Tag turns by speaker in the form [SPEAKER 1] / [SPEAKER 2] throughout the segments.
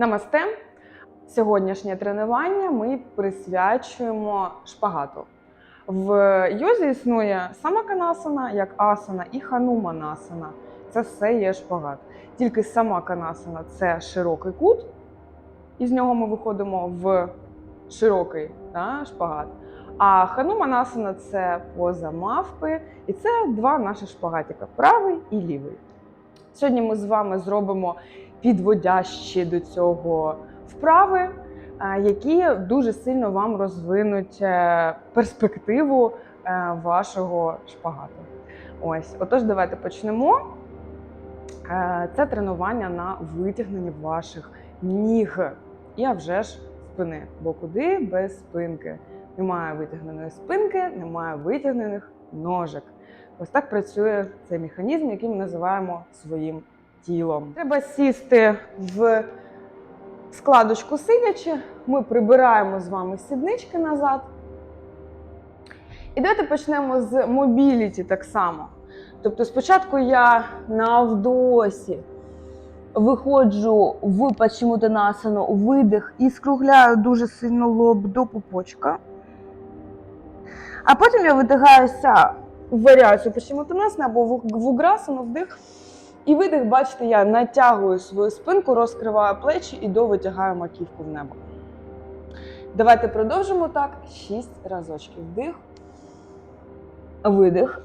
[SPEAKER 1] Намасте. Сьогоднішнє тренування ми присвячуємо шпагату. В йозі існує самаканасана, як асана, і хануманасана. Це все є шпагат. Тільки сама канасана це широкий кут, і з нього ми виходимо в широкий да, шпагат. А хануманасана це поза мавпи, і це два наші шпагатика правий і лівий. Сьогодні ми з вами зробимо підводящі до цього вправи, е, які дуже сильно вам розвинуть е, перспективу е, вашого шпагату. Ось, отож, давайте почнемо. Це тренування на витягнення ваших ніг і а вже ж спини. Бо куди без спинки? Немає витягненої спинки, немає витягнених ножок. Ось так працює цей механізм, який ми називаємо своїм тілом. Треба сісти в складочку сидячи. Ми прибираємо з вами сіднички назад. І давайте почнемо з мобіліті так само. Тобто, спочатку я на вдосі виходжу в пачімутанасану, видих і скругляю дуже сильно лоб до пупочка. А потім я видихаюся в варіацію пачімутанасана або в уграсану, вдих. І видих, бачите, я натягую свою спинку, розкриваю плечі і довитягаю маківку в небо. Давайте продовжимо так. Шість разочків. Вдих. Видих.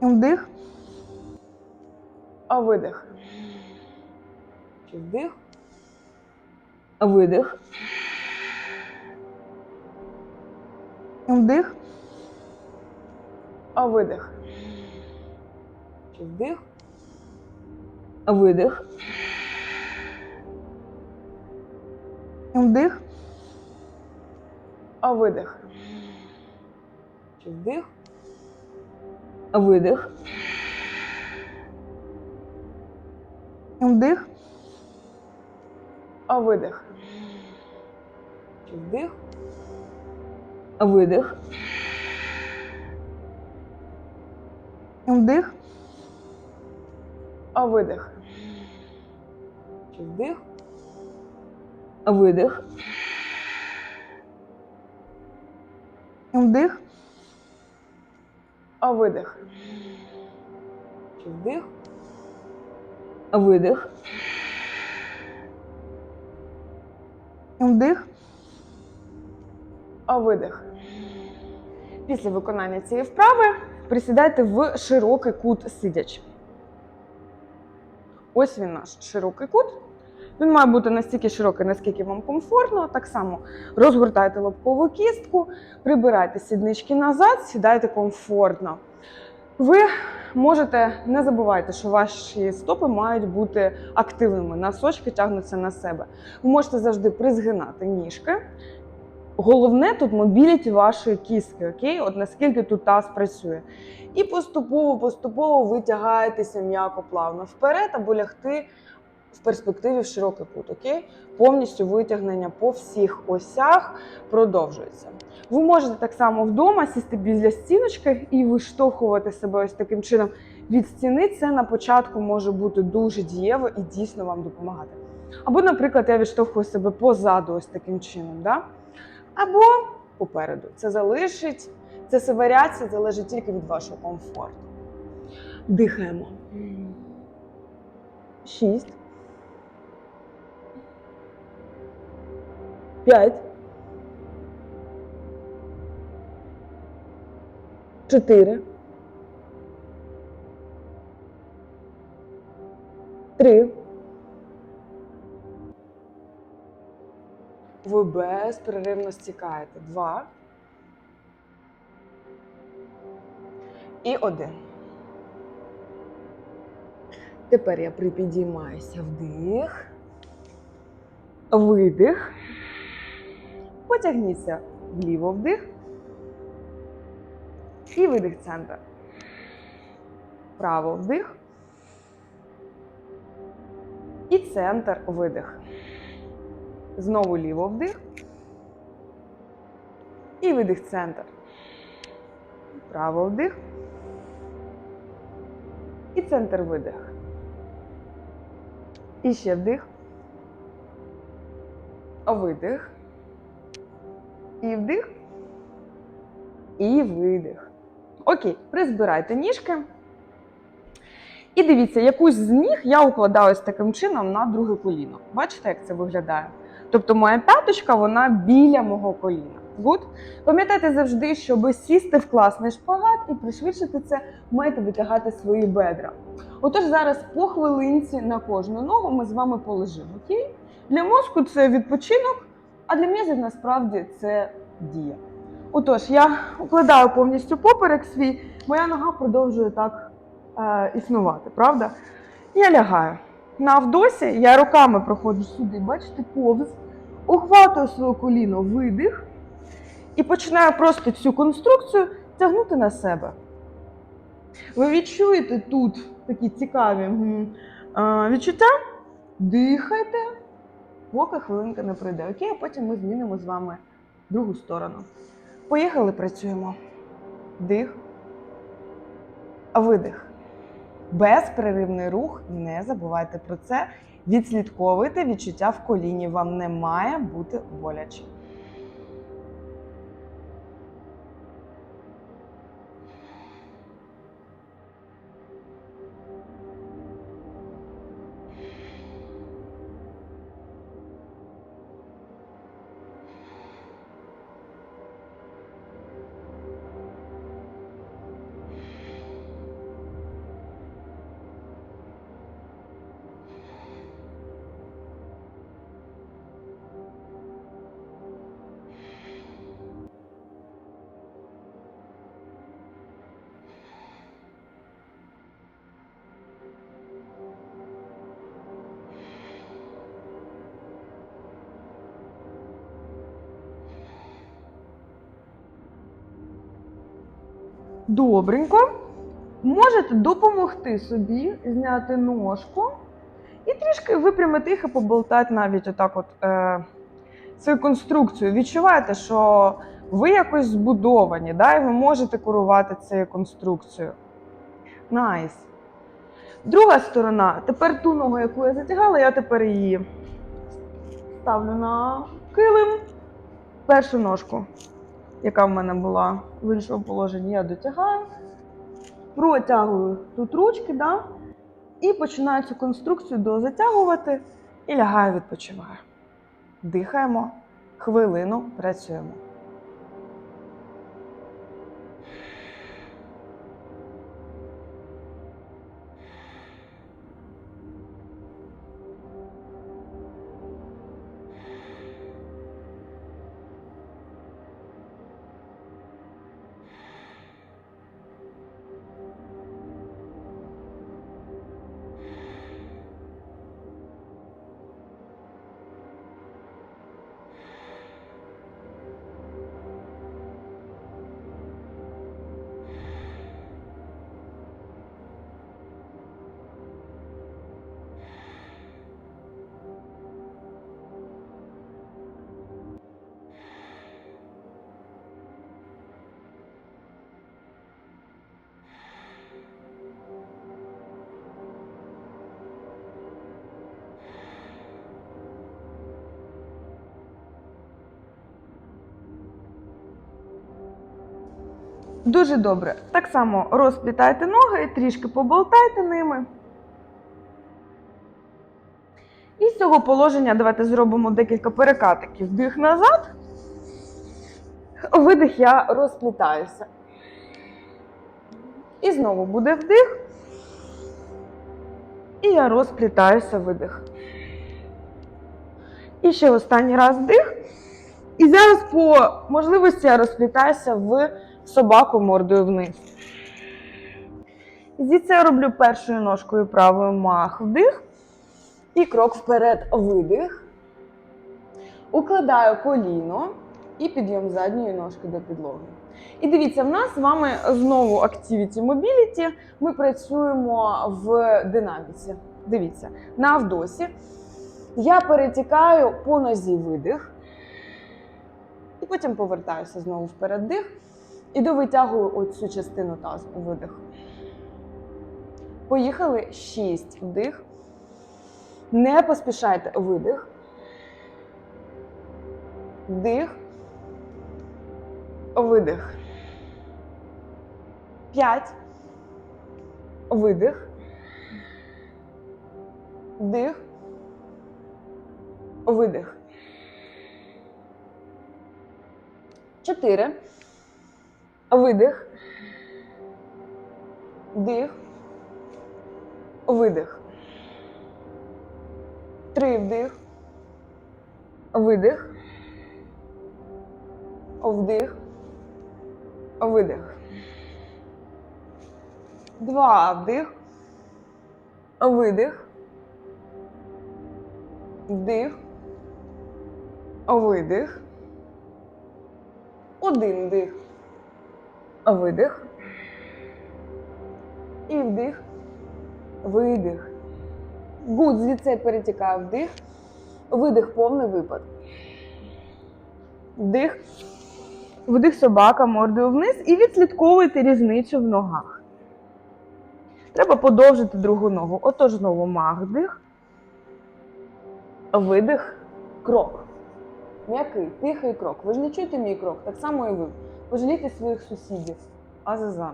[SPEAKER 1] Вдих. А видих. Вдих. Видих. Вдих. А видих. Вдих. Видих. Вдих. Видих. Вдих. Видих. Вдих. Видих. Вдих. Видих. Вдих. А видих. Вдих. Видих. Вдих. А видих. Вдих. Видих. Вдих. А видих. Після виконання цієї вправи присідайте в широкий кут сидячи. Ось він наш широкий кут. Він має бути настільки широкий, наскільки вам комфортно. Так само розгортайте лобкову кістку, прибирайте сіднички назад, сідайте комфортно. Ви можете не забувайте, що ваші стопи мають бути активними, носочки тягнуться на себе. Ви можете завжди призгинати ніжки. Головне тут мобіліті вашої кістки, окей? От наскільки тут таз працює. І поступово-поступово витягаєтеся м'яко плавно вперед або лягти в перспективі в широкий кут, окей? Повністю витягнення по всіх осях продовжується. Ви можете так само вдома сісти біля стіночки і виштовхувати себе ось таким чином від стіни. Це на початку може бути дуже дієво і дійсно вам допомагати. Або, наприклад, я відштовхую себе позаду ось таким чином. Да? Або попереду. Це залишить, це варіація залежить тільки від вашого комфорту. Дихаємо. Шість. П'ять. Чотири. Три. Ви безперервно стікаєте. Два. І один. Тепер я припідіймаюся вдих. Видих. Потягніться вліво вдих. І видих центр. Право вдих. І центр видих. Знову ліво вдих. І видих центр. Право вдих. І центр видих. І ще вдих. Видих. І вдих. І видих. Окей, призбирайте ніжки. І дивіться, якусь з ніг я укладаю ось таким чином на друге коліно. Бачите, як це виглядає? Тобто моя п'яточка, вона біля мого коліна. Good? Пам'ятайте завжди, щоб сісти в класний шпагат і пришвидшити це, маєте витягати свої бедра. Отож, зараз по хвилинці на кожну ногу ми з вами полежимо. Окей? Для мозку це відпочинок, а для м'язів насправді це дія. Отож, я укладаю повністю поперек свій, моя нога продовжує так е, існувати, правда? Я лягаю. На вдосі я руками проходжу сюди, бачите, повз, ухватую своє коліно, видих, і починаю просто цю конструкцію тягнути на себе. Ви відчуєте тут такі цікаві відчуття? Дихайте, поки хвилинка не пройде. Окей, а потім ми змінимо з вами другу сторону. Поїхали, працюємо. Дих. Видих. Безперервний рух, не забувайте про це. Відслідковуйте відчуття в коліні. Вам не має бути боляче. Добренько. Можете допомогти собі зняти ножку і трішки випрямити їх і поболтати навіть отак от е, свою конструкцію. Відчуваєте, що ви якось збудовані, да, і ви можете керувати цією конструкцією. Найс. Друга сторона. Тепер ту ногу, яку я затягала, я тепер її ставлю на килим. Першу ножку, яка в мене була в іншому положенні, я дотягаю. Протягую тут ручки, да? і починаю цю конструкцію дозатягувати і лягаю, відпочиваю. Дихаємо, хвилину працюємо. Дуже добре. Так само розплітайте ноги, трішки поболтайте ними. І з цього положення давайте зробимо декілька перекатиків. Вдих назад. Видих я розплітаюся. І знову буде вдих. І я розплітаюся видих. І ще останній раз вдих. І зараз по можливості я розплітаюся в собаку мордою вниз. Звідси я роблю першою ножкою правою мах вдих. І крок вперед видих. Укладаю коліно і підйом задньої ножки до підлоги. І дивіться, в нас з вами знову Activity Mobility. Ми працюємо в динаміці. Дивіться, на вдосі. Я перетікаю по нозі видих. І потім повертаюся знову вперед дих. І довитягую оцю частину тазу видих. Поїхали. Шість вдих. Не поспішайте. Видих. Вдих. Видих. П'ять. Видих. Вдих. Видих. Чотири. Видих. Вдих. Видих. Три вдих. Видих. Вдих. Видих. Два вдих. Видих. Вдих. Видих. Один вдих. Видих. І вдих. Видих. Гуд звідси перетікає вдих. Видих повний випад. Вдих. Вдих собака мордою вниз і відслідковуйте різницю в ногах. Треба подовжити другу ногу. Отож знову мах вдих. Видих. Крок. М'який, тихий крок. Ви ж не чуєте мій крок, так само і ви. Пожалійте своїх сусідів. Азаза.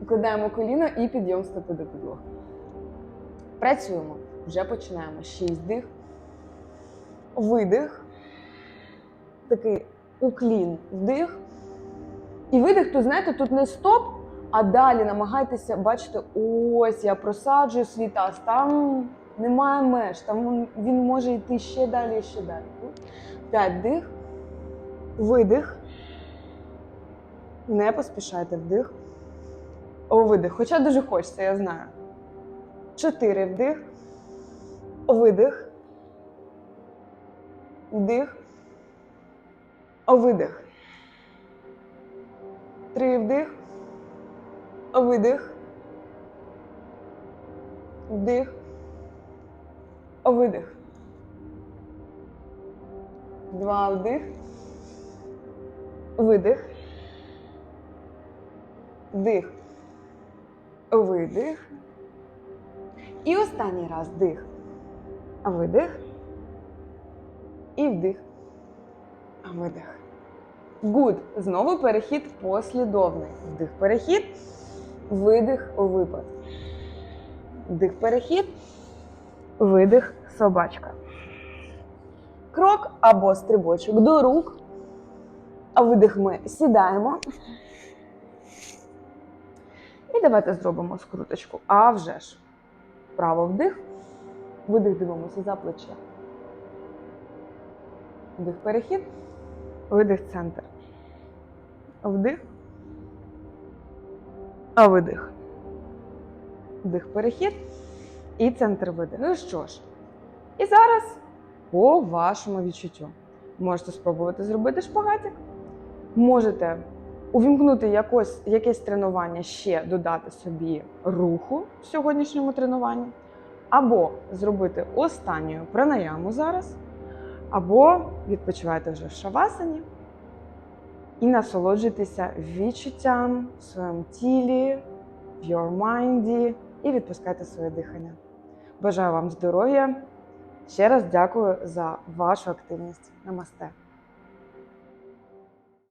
[SPEAKER 1] Викладаємо коліно і підйом стопи до підлоги. Працюємо. Вже починаємо. Шість дих. Видих. Такий уклін. Вдих. І видих, то знаєте, тут не стоп, а далі намагайтеся, бачите, ось я просаджую свій таз. Там немає меж, там він може йти ще далі і ще далі. П'ять дих. Видих. Не поспішайте вдих. О, видих. Хоча дуже хочеться, я знаю. Чотири вдих. Видих. Вдих. Видих. Три вдих. Видих. Вдих. Видих. Два вдих. Видих. Вдих. Видих. І останній раз дих. Видих. І вдих. Видих. Good. Знову перехід послідовний. Вдих, перехід. Видих, випад. Вдих, перехід. Видих, собачка. Крок або стрибочок до рук. Видих ми сідаємо. І давайте зробимо скруточку. А вже ж. Право вдих. Видих дивимося за плече. Вдих перехід. Видих центр. Вдих. А видих. Вдих перехід. І центр видих. Ну що ж. І зараз по вашому відчуттю. Можете спробувати зробити шпагатик. Можете увімкнути якось, якесь тренування, ще додати собі руху в сьогоднішньому тренуванні, або зробити останню пранаяму зараз, або відпочивайте вже в шавасані і насолоджуйтеся відчуттям в своєму тілі, в your mind і відпускайте своє дихання. Бажаю вам здоров'я! Ще раз дякую за вашу активність. Намасте!